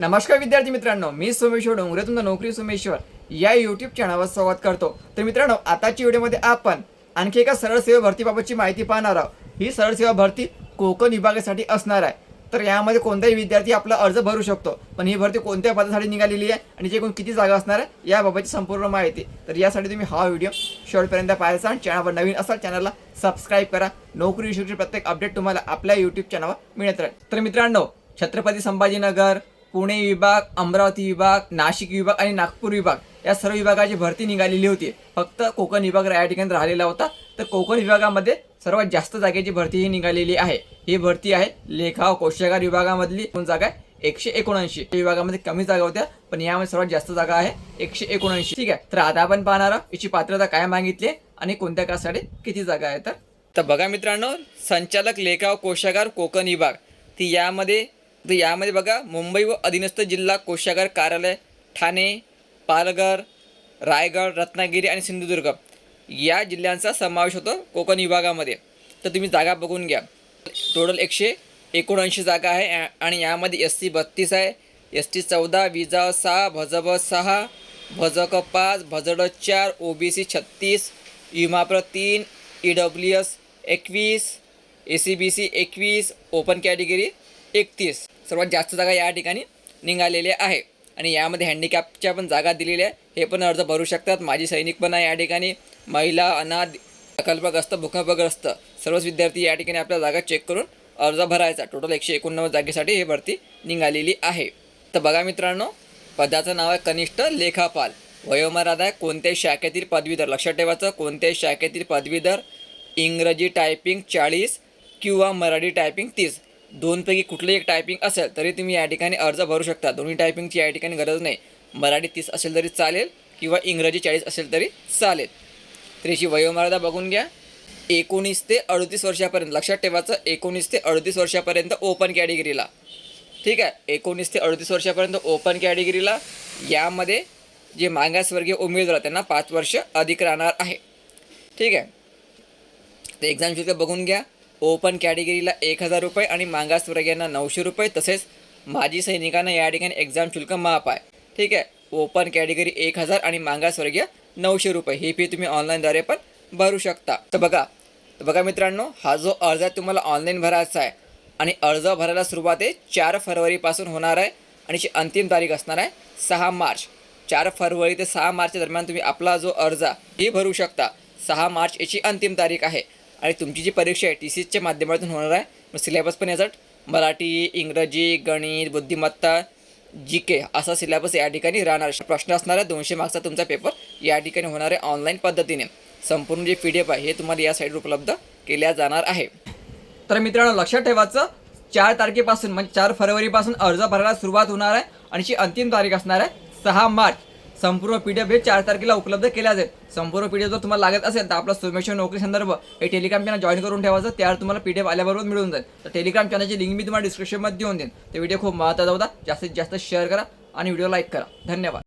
नमस्कार विद्यार्थी मित्रांनो मी सोमेश्वर डोंगरे तुमचा नोकरी सोमेश्वर. या युट्यूब चॅनलवर संवाद करतो. तर मित्रांनो आताच्या व्हिडिओमध्ये आपण आणखी एका सरळ सेवा भरतीबाबतची माहिती पाहणार आहोत. ही सरळ सेवा भरती कोकण विभागासाठी असणार आहे. तर यामध्ये कोणताही विद्यार्थी आपला अर्ज भरू शकतो. पण ही भरती कोणत्या पदासाठी निघालेली आहे आणि जे कोण किती जागा असणार आहे याबाबतची संपूर्ण माहिती. तर यासाठी तुम्ही हा व्हिडिओ शेवटपर्यंत पाहायचा आणि चॅनलवर नवीन असाल चॅनलला सबस्क्राईब करा. नोकरी विषयीचे प्रत्येक अपडेट तुम्हाला आपल्या युट्यूब चॅनलवर मिळत राहील. तर मित्रांनो छत्रपती संभाजीनगर पुणे विभाग अमरावती विभाग नाशिक विभाग आणि नागपूर विभाग या सर्व विभागाची भरती निघालेली होती. फक्त कोकण विभाग या ठिकाणी राहिलेला होता. तर कोकण विभागामध्ये सर्वात जास्त जागेची भरती ही निघालेली आहे. ही भरती आहे लेखा कोशागार विभागामधली दोन जागा आहे एकशे एकोणऐंशी. विभागामध्ये कमी जागा होत्या पण यामध्ये सर्वात जास्त जागा आहे एकशे एकोणऐंशी. ठीक आहे तर आता आपण पाहणार आहोत याची पात्रता काय मागितली आहे आणि कोणत्या कासाठी किती जागा आहे तर? तर बघा मित्रांनो संचालक लेखा कोशागार कोकण विभाग. ती यामध्ये तर यामध्ये बघा मुंबई व अधीनस्थ जिल्हा कोशागार कार्यालय ठाणे पालघर रायगड रत्नागिरी आणि सिंधुदुर्ग या जिल्ह्यांचा समावेश होतो कोकण विभागामध्ये. तर तुम्ही जागा बघून घ्या. टोटल एकशे एकोणऐंशी जागा आहे आणि यामध्ये एस सी बत्तीस आहे. एस टी चौदा विजा सहा भजब सहा भजक पाच भजड चार ओ बी सी छत्तीस विमाप्र तीन ई डब्ल्यू एस एकवीस ए सी बी सी एकवीस ओपन कॅटेगरी एकतीस. सर्वात जास्त जागा या ठिकाणी निघालेल्या आहे. आणि यामध्ये हँडिकॅपच्या पण जागा दिलेल्या आहे हे पण अर्ज भरू शकतात. माजी सैनिक पण आहे या ठिकाणी. महिला अनाथ प्रकल्पग्रस्त भूकंपग्रस्त सर्वच विद्यार्थी या ठिकाणी आपल्या जागा चेक करून अर्ज भरायचा. टोटल एकशे एकोणनव्वद जागेसाठी ही भरती निघालेली आहे. तर बघा मित्रांनो पदाचं नाव आहे कनिष्ठ लेखापाल. वयोमर्यादा आहे कोणत्याही शाखेतील पदवीधर. लक्षात ठेवायचं कोणत्याही शाखेतील पदवीधर इंग्रजी टायपिंग चाळीस किंवा मराठी टायपिंग तीस. दोनपैकी कुठलंही एक टायपिंग असेल तरी तुम्ही या ठिकाणी अर्ज भरू शकता. दोन्ही टायपिंगची या ठिकाणी गरज नाही. मराठी तीस असेल तरी चालेल किंवा इंग्रजी चाळीस असेल तरी चालेल. तर याची वयोमर्यादा बघून घ्या. एकोणीस ते अडतीस वर्षापर्यंत लक्षात ठेवायचं एकोणीस ते अडतीस वर्षापर्यंत ओपन कॅटेगरीला ठीक आहे? एकोणीस ते अडतीस वर्षापर्यंत ओपन कॅटेगरीला यामध्ये जे मागासवर्गीय उमेदवार त्यांना पाच वर्ष अधिक राहणार आहे. ठीक आहे? तर एक्झाम शुल्क बघून घ्या. ओपन कॅटेगरीला एक हजार रुपये आणि मागासवर्गीयांना नऊशे रुपये तसेच माजी सैनिकांना या ठिकाणी एक्झाम शुल्क माफ आहे. ठीक आहे? ओपन कॅटेगरी एक हजार आणि मागासवर्गीय नऊशे रुपये. ही फी तुम्ही ऑनलाईनद्वारे पण भरू शकता. तर बघा तर बघा मित्रांनो हा जो अर्ज आहे तुम्हाला ऑनलाईन भरायचा आहे. आणि अर्ज भरायला सुरुवात आहे चार फरवरीपासून होणार आहे आणि याची अंतिम तारीख असणार आहे सहा मार्च. चार फरवरी ते सहा मार्चच्या दरम्यान तुम्ही आपला जो अर्ज आहे, ही भरू शकता. सहा मार्च याची अंतिम तारीख आहे. आणि तुमची जी परीक्षा आहे टी सीच्या माध्यमातून होणार आहे मग सिलेबस पण याचा मराठी इंग्रजी गणित बुद्धिमत्ता जी के असा सिलेबस या ठिकाणी राहणार. प्रश्न असणार आहे दोनशे मार्क्सचा तुमचा पेपर या ठिकाणी होणार आहे ऑनलाईन पद्धतीने. संपूर्ण जे पी डी एफ आहे हे तुम्हाला या साईडवर उपलब्ध केल्या जाणार आहे. तर मित्रांनो लक्षात ठेवायचं चार तारखेपासून म्हणजे चार फरवरीपासून अर्ज भरायला सुरुवात होणार आहे आणि ची अंतिम तारीख असणार आहे सहा मार्च. संपूर्ण पी डी एफ हे चार तारखेला उपलब्ध केल्या जाईल. संपूर्ण पी डी एफ जर तुम्हाला लागत असेल तर आपला सोमेश्वर नोकरी संदर्भ हे टेलिग्राम चॅनल जॉईन करून ठेवायचं. त्यावर तुम्हाला पी डी एफ आल्याबरोबर मिळून जाईल. तर टेलिग्राम चॅनलची लिंक मी तुम्हाला डिस्क्रिप्शनमध्ये देऊन देईन. तर व्हिडिओ खूप महत्त्वाचा होता. जास्तीत जास्त शेअर करा आणि व्हिडिओ लाईक करा. धन्यवाद.